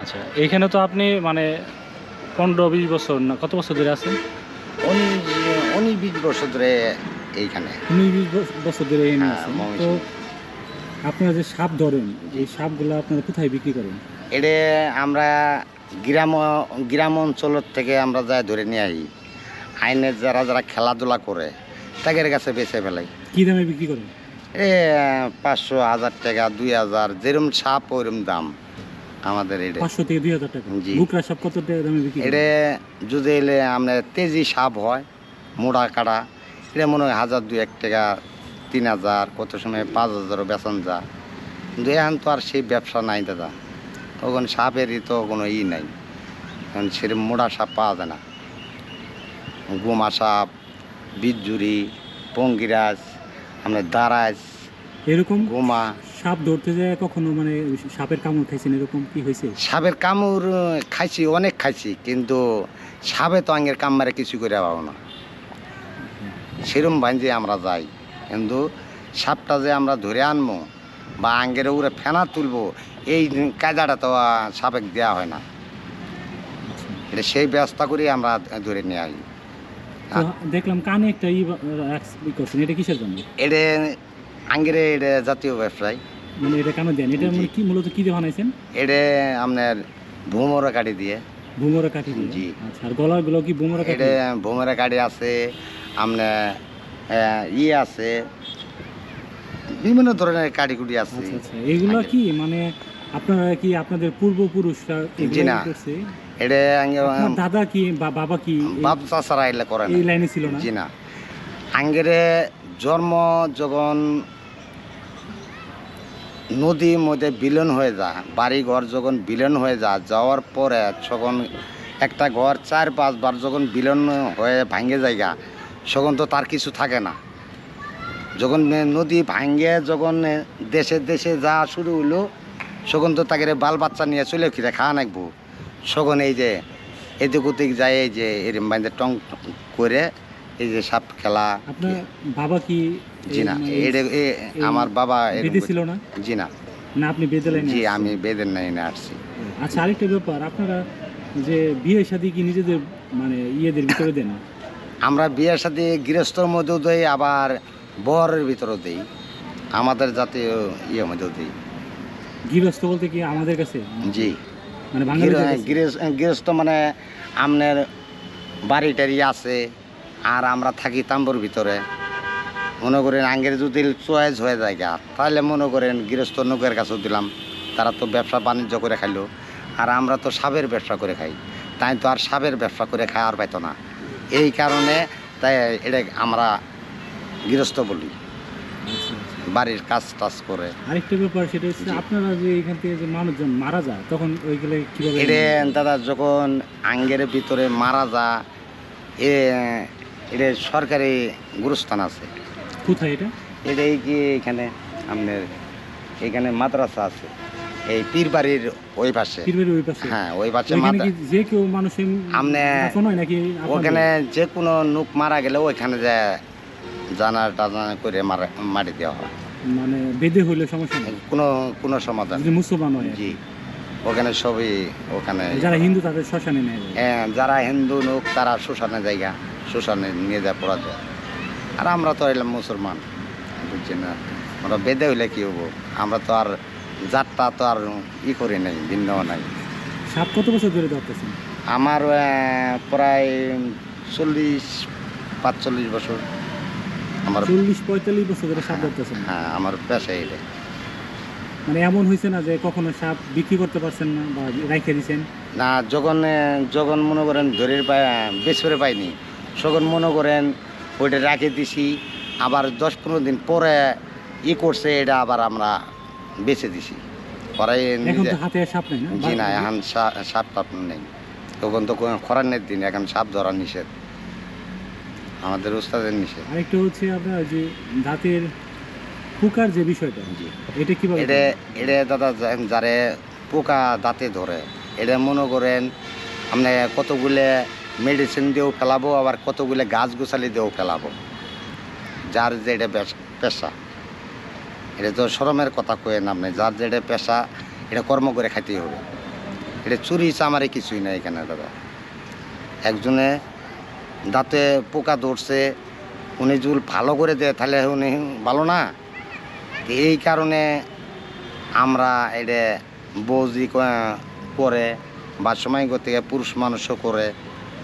আচ্ছা এইখানে তো আপনি মানে পনেরো বিশ বছর না কত বছর ধরে আছেন? উনিশ বিশ বছর ধরে এইখানে। উনিশ বিশ বছর ধরে এখানে হ্যাঁ, আছেন। তো আপনারা যে সাপ ধরেন এই সাপগুলো আপনারা কোথায় বিক্রি করেন? এটা আমরা গ্রাম গ্রাম অঞ্চলের থেকে আমরা যা ধরে নিয়ে আসি আইনের যারা যারা খেলাধুলা করে তাদের কাছে বেছে ফেলাই। কি দামে বিক্রি করেন? এ পাঁচশো হাজার টাকা দুই হাজার যেরম সাপ ওরম দাম। আমাদের এটা। পাঁচশো থেকে দুই হাজার টাকা। জি। বুকরা সাপ কত টাকা দামে বিক্রি এটা যদি এলে আপনার তেজি সাপ হয় মোড়া কাটা এটা মনে হয় হাজার দুই এক টাকা তিন হাজার কত সময় পাঁচ হাজারও বেতন যা। কিন্তু এখন তো আর সেই ব্যবসা নাই দাদা। ওখানে সাপেরই তো কোনো ই নাই। কারণ সেরকম মোড়া সাপ পাওয়া যায় না। গোমা সাপ বিজুরি পঙ্গিরাজ আপনার দারাজ এরকম গোমা। সাপ ধরতে যায় কখনো? মানে সাপের কামড় খাইছেন এরকম কি হয়েছে? সাপের কামড় খাইছি অনেক খাইছি কিন্তু সাপে তো আঙ্গের কামমারে কিছু করে পাবো না। সেরম বাঞ্জে আমরা যাই কিন্তু সাপটা যে আমরা ধরে আনব বা আঙ্গের উপরে ফেনা তুলবো এই কায়দাটা তো সাপেক দেওয়া হয় না। এটা সেই ব্যবস্থা করেই আমরা ধরে নিয়ে আসি দেখলাম কানে একটা ই করছেন এটা কিসের জন্য? এটা আঙ্গের এটা জাতীয় ব্যবসায় মানে এটা কেন দেন? এটা মানে কি মূলত কি দিয়ে বানাইছেন? এটা আপনার ভূমরা কাটি দিয়ে। বুমরা কাঠি দিয়ে? জি। আচ্ছা আর গলারগুলো কি বুমরা কাঠি? এটা ভূমরা কাটি আছে আপনার ইয়ে আছে বিভিন্ন ধরনের কাটিকুটি আছে। আচ্ছা আচ্ছা এগুলো কি মানে আপনারা কি আপনাদের পূর্বপুরুষরা জি না। এটা দাদা কি বাবা কি? বাপ চাষারা এলে করে এই লাইনে ছিল না? জি না। আঙ্গেরে জন্ম যখন নদীর মধ্যে বিলীন হয়ে যায় বাড়ি ঘর যখন বিলীন হয়ে যায়, যাওয়ার পরে যখন একটা ঘর চার পাঁচবার যখন বিলীন হয়ে ভাঙে জায়গা, তখন তো তার কিছু থাকে না। যখন নদী ভাঙে, যখন দেশে দেশে যা শুরু হলো, তখন তো তাকে বাল বাচ্চা নিয়ে চলে ফিরে খাওয়া নাকবো তখন এই যে এদিক ওদিক যায়, এই যে এরম বাইন্দে টং করে এই যে সাপ খেলা আপনার বাবা কি জি না এটা এ- আমার বাবা এরম ছিল না? জি না না আপনি বেদে লাইনে জি আমি বেদের নাই না আসছি। আচ্ছা আরেকটা ব্যাপার আপনারা যে বিয়ে শাদী কি নিজেদের মানে ইয়েদের ভিতরে দেন? আমরা বিয়ের সাথে গৃহস্থর মধ্যেও দিই আবার বরের ভিতরেও দিই। আমাদের জাতীয় ইয়ে মধ্যেও দিই। গৃহস্থ বলতে কি আমাদের কাছে? জি। মানে গৃহ- গৃহস্থ গৃহস্থ মানে আপনার বাড়ি টাড়ি আছে। আর আমরা থাকি তাম্বুর ভিতরে। মনে করেন আঙ্গের যদি চয়েস হয়ে যায় গা, তাহলে মনে করেন গৃহস্থ নৌকের কাছেও দিলাম। তারা তো ব্যবসা বাণিজ্য করে খাইলো। আর আমরা তো সাবের ব্যবসা করে খাই। তাই তো আর সাবের ব্যবসা করে খাই আর পাইতো না। এই কারণে তাই এটা আমরা গৃহস্থ বলি। বাড়ির কাজ টাজ করে। আরেকটা ব্যাপার সেটা হচ্ছে আপনারা যে এখান থেকে যে মানুষজন মারা যায় তখন ওইগুলো কীভাবে এটা দাদা যখন আঙ্গের ভিতরে মারা যা এ এটা সরকারি গুরুস্থান আছে। কোথায় এটা? এটাই কি এখানে আপনার এখানে মাদ্রাসা আছে। এই পীর বাড়ির ওই পাশে। ওই পাশে? হ্যাঁ ওই পাশে যে কেউ মানুষের আমনে- নাকি ওখানে যে কোনো লোক মারা গেলে ওইখানে যে জানা টানা করে মারা মারি দেওয়া হয়। মানে বেদে হইলে সমস্যা নেই? কোনো কোনো সমাধান মুসলমান হয়। জি। ওখানে সবই ওখানে যারা হিন্দু তাদের শ্মশানে নেয় হ্যাঁ, যারা হিন্দু লোক তারা শ্মশানে জায়গা। শ্মশানে নিয়ে যা পড়া যায়। আর আমরা তো এলাম মুসলমান বুঝছি না? আমরা বেদে হইলে কি হব? আমরা তো আর জাতটা তো আর ই করি নাই ভিন্ন নাই। সাপ কত বছর ধরে ধরতেছেন? আমার প্রায় চল্লিশ পাঁচচল্লিশ বছর। আমার চল্লিশ পঁয়তাল্লিশ বছর ধরে সাপ ধরতেছেন? হ্যাঁ আমার পেশা এটা মানে এমন হয়েছে না যে কখনো সাপ বিক্রি করতে পারছেন না বা রাইখে দিছেন? না যখন যখন মনে করেন ধরে পাই করে পাইনি তখন মনে করেন ওইটা রাখে দিছি। আবার দশ পনেরো দিন পরে ই করছে এটা আবার আমরা বেছে দিছি। সাপ জি না এখন সাপ টাপ নেই। তখন তো খরানের দিন এখন সাপ ধরা নিষেধ। আমাদের উস্তাদের নিষেধ। আরেকটা হচ্ছে আপনার যে দাঁতের পোকার যে বিষয়টা এটা এটা দাদা যারে পোকা দাঁতে ধরে এটা মনে করেন আপনি কতগুলো মেডিসিন দিয়েও ফেলাবো, আবার কতগুলো গাছ গোছালি দিয়েও ফেলাবো। যার যেটা পেশা। এটা তো শরমের কথা কয়ে নাম নেই যার যেটা পেশা, এটা কর্ম করে খাইতেই হবে। এটা চুরি চামারি কিছুই নাই এখানে, দাদা। একজনে দাঁতে পোকা ধরছে, উনি জুল ভালো করে দেয়, তাহলে উনি ভালো না? এই কারণে আমরা এটা বৌজি করে, বা সময় থেকে পুরুষ মানুষও করে